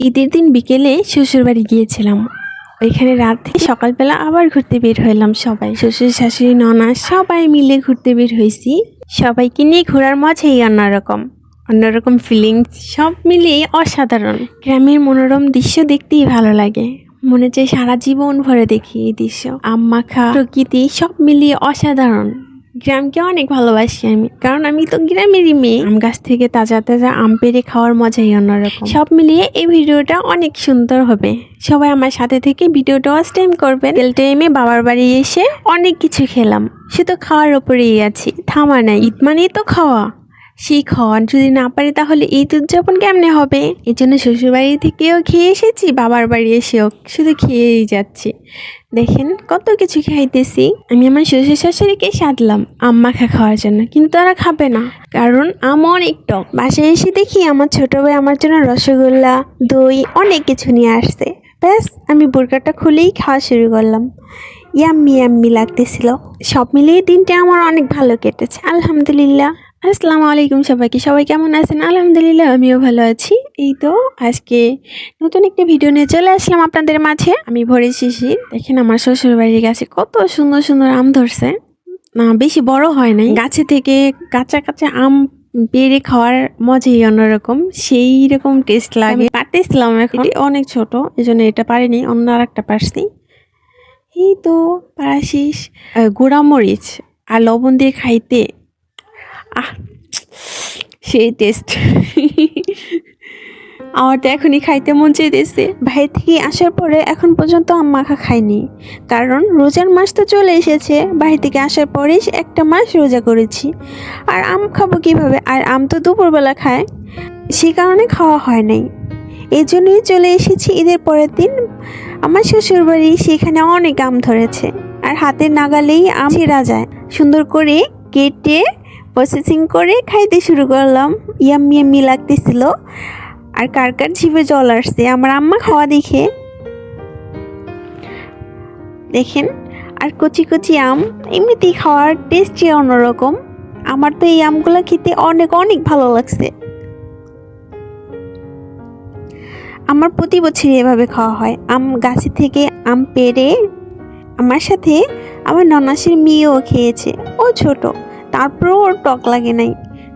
ঈদের দিন বিকেলে শ্বশুরবাড়ি গিয়েছিলাম। ওইখানে রাত থেকে সকালবেলা আবার ঘুরতে বের হইলাম সবাই। শ্বশুর, শাশুড়ি, ননা সবাই মিলে ঘুরতে বের হয়েছি সবাইকে নিয়ে ঘোরার মজাই অন্যরকম। অন্যরকম ফিলিংস সব মিলিয়ে অসাধারণ। গ্রামের মনোরম দৃশ্য দেখতেই ভালো লাগে। মনে চাই সারা জীবন ভরে দেখি এই দৃশ্য। আম মাখা প্রকৃতি সব মিলিয়ে অসাধারণ। গ্রামকে অনেক ভালোবাসি আমি। কারণ আমি তো গ্রামেরই মেয়ে। আম গাছ থেকে তাজা তাজা আম পেরে খাওয়ার মজাই অন্যরকম। সব মিলিয়ে এই ভিডিওটা অনেক সুন্দর হবে। সবাই আমার সাথে থেকে ভিডিওটা ওয়াচ টাইম করবেন। তেল টাইমে বাবার বাড়ি এসে অনেক কিছু খেলাম। সে তো খাওয়ার ওপরেই আছি। থামা নাই। ঈদ মানেই তো খাওয়া। সেই খাওয়া যদি না পারি তাহলে ঈদ উদযাপন কেমনে হবে? এই জন্য শ্বশুরবাড়ি থেকেও খেয়ে এসেছি, বাবার বাড়ি এসেও শুধু খেয়েই যাচ্ছি। দেখেন কত কিছু খাইতেছি। আমি আমার শ্বশুর শাশুড়িকে সাধলাম আম মাখা খাওয়ার জন্য, কিন্তু তারা খাবে না। কারণ আম অনেক টক বাসায় এসে দেখি আমার ছোট ভাই আমার জন্য রসগোল্লা, দই অনেক কিছু নিয়ে আসছে। ব্যাস, আমি বোরকাটা খুলেই খাওয়া শুরু করলাম। ইয়াম্মি ইয়াম্মি লাগতেছিল। সব মিলিয়ে দিনটা আমার অনেক ভালো কেটেছে, আলহামদুলিল্লাহ। আসসালামু আলাইকুম সবাইকে। সবাই কেমন আছেন? আলহামদুলিল্লাহ আমিও ভালো আছি। এই তো আজকে নতুন একটি ভিডিও নিয়ে চলে আসলাম আপনাদের মাঝে। আমি ভরে শিশির দেখেন আমার শ্বশুর বাড়ির গাছে কত সুন্দর সুন্দর আম ধরছে। না বেশি বড় হয় নাই। গাছে থেকে কাঁচা কাঁচা আম পেরে খাওয়ার মজাই অন্যরকম। সেই রকম টেস্ট লাগে। পারতেছিলাম এখন। অনেক ছোট এই জন্য এটা পারিনি। অন্য আর একটা পারছি। এই তো পারা শেষ আহ, আর লবণ দিয়ে খাইতে আহ, সেই টেস্ট আমার তো এখনই খাইতে মন চাইতেছে। বাইরে থেকে আসার পরে এখন পর্যন্ত আম মাখা খাইনি কারণ রোজার মাস তো চলে এসেছে বাইরে থেকে আসার পরেই একটা মাস রোজা করেছি। আর আম খাব কীভাবে? আর আম তো দুপুরবেলা খায়, সে কারণে খাওয়া হয় নাই। এই জন্যই চলে এসেছি ঈদের পরের দিন। আমার শ্বশুর বাড়ি সেখানে অনেক আম ধরেছে, আর হাতের নাগালেই আম ছিঁড়া যায়। সুন্দর করে কেটে প্রসেসিং করে খাইতে শুরু করলাম। ইয়াম্মি ইয়াম্মি লাগতেছিল। আর কার কার জিভে জল আসছে, আমার আম্মা খাওয়া দেখে। দেখেন, আর কচি কচি আম, এমনিতেই খাওয়ার টেস্টই অন্যরকম। আমার তো এই আমগুলো খেতে অনেক অনেক ভালো লাগছে। আমার প্রতি বছরই এভাবে খাওয়া হয়। আম গাছে থেকে আম পেড়ে, আমার সাথে আমার ননাসের মেয়েও খেয়েছে। ও ছোট। তারপরেও ওর টক লাগে নাই।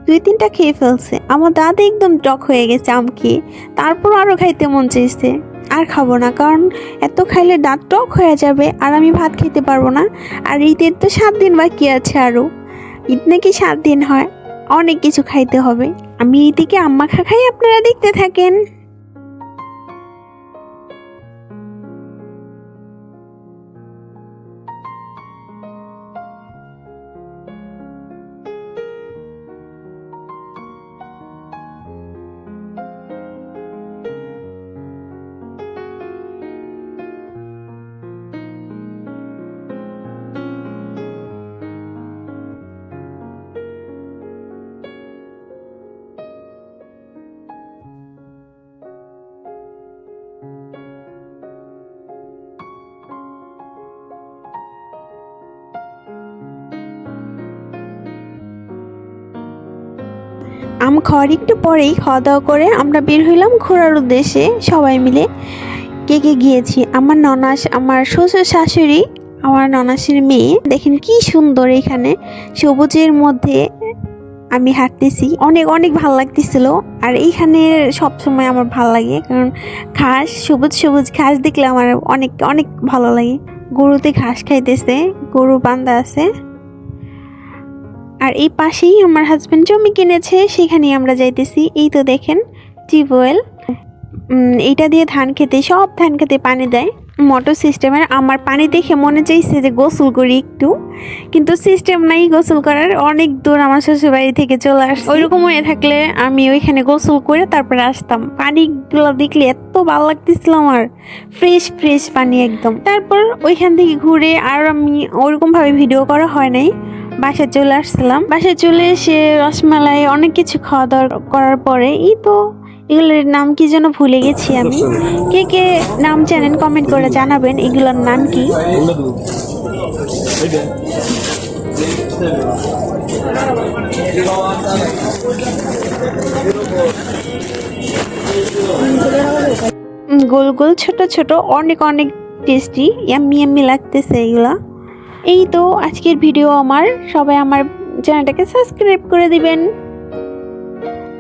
দুই তিনটা খেয়ে ফেলছে। আমার দাদা একদম টক হয়ে গেছে আম খেয়ে। তারপর আরও খাইতে মন চাইছে। আর খাব না, কারণ এত খাইলে দাঁত টক হয়ে যাবে আর আমি ভাত খেতে পারব না। আর ঈদের তো সাত দিন বাকি আছে আরও ঈদ নাকি সাত দিন হয়। অনেক কিছু খাইতে হবে। আমি এইদিকে আম্মা খা খাই আপনারা দেখতে থাকেন। আম খাওয়ার একটু পরেই খাওয়া দাওয়া করে আমরা বের হইলাম ঘোরার উদ্দেশ্যে সবাই মিলে। কে কে গিয়েছি? আমার ননাস, আমার শ্বশুর শাশুড়ি, আমার ননাসের মেয়ে। দেখেন কি সুন্দর এখানে। সবুজের মধ্যে আমি হাঁটতেছি। অনেক অনেক ভালো লাগতেছিল। আর এইখানে সবসময় আমার ভালো লাগে। কারণ ঘাস, সবুজ সবুজ ঘাস দেখলে আমার অনেক অনেক ভালো লাগে। গরুতে ঘাস খাইতেছে, গরু বান্ধা আছে। আর এই পাশেই আমার হাজব্যান্ড জমি কিনেছে, সেখানেই আমরা যাইতেছি। এই তো দেখেন, টিউবওয়েল। এইটা দিয়ে ধান খেতে, সব ধান খেতে পানি দেয়। মোটর সিস্টেমের আমার পানি দেখে মনে চাইছে যে গোসল করি একটু। কিন্তু সিস্টেম নাই গোসল করার, অনেক দূর আমার শ্বশুর বাড়ি থেকে চলে আসছে। ওইরকম হয়ে থাকলে আমি ওইখানে গোসল করে তারপরে আসতাম। পানিগুলো দেখলে এত ভালো লাগতেছিল আমার। ফ্রেশ ফ্রেশ পানি একদম। তারপর ওইখান থেকে ঘুরে আর আমি ওরকম ভাবে ভিডিও করা হয় নাই। বাসায় চলে আসছিলাম। বাসায় চলে এসে রসমালাই, অনেক কিছু খাওয়া দাওয়া করার পরে, এই তো এগুলোর নাম কি যেন ভুলে গেছি আমি। কে কে নাম জানেন কমেন্ট করে জানাবেন, এগুলোর নাম কি? গোল গোল, ছোট ছোট, অনেক অনেক টেস্টি ইয়াম্মি ইয়াম্মি লাগতেছে এগুলা। এই তো আজকের ভিডিও আমার। সবাই আমার চ্যানেলটাকে সাবস্ক্রাইব করে দিবেন।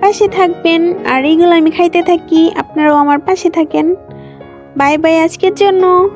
পাশে থাকবেন। আর এইগুলো আমি খাইতে থাকি। আপনারাও আমার পাশে থাকেন। বাই বাই আজকের জন্য।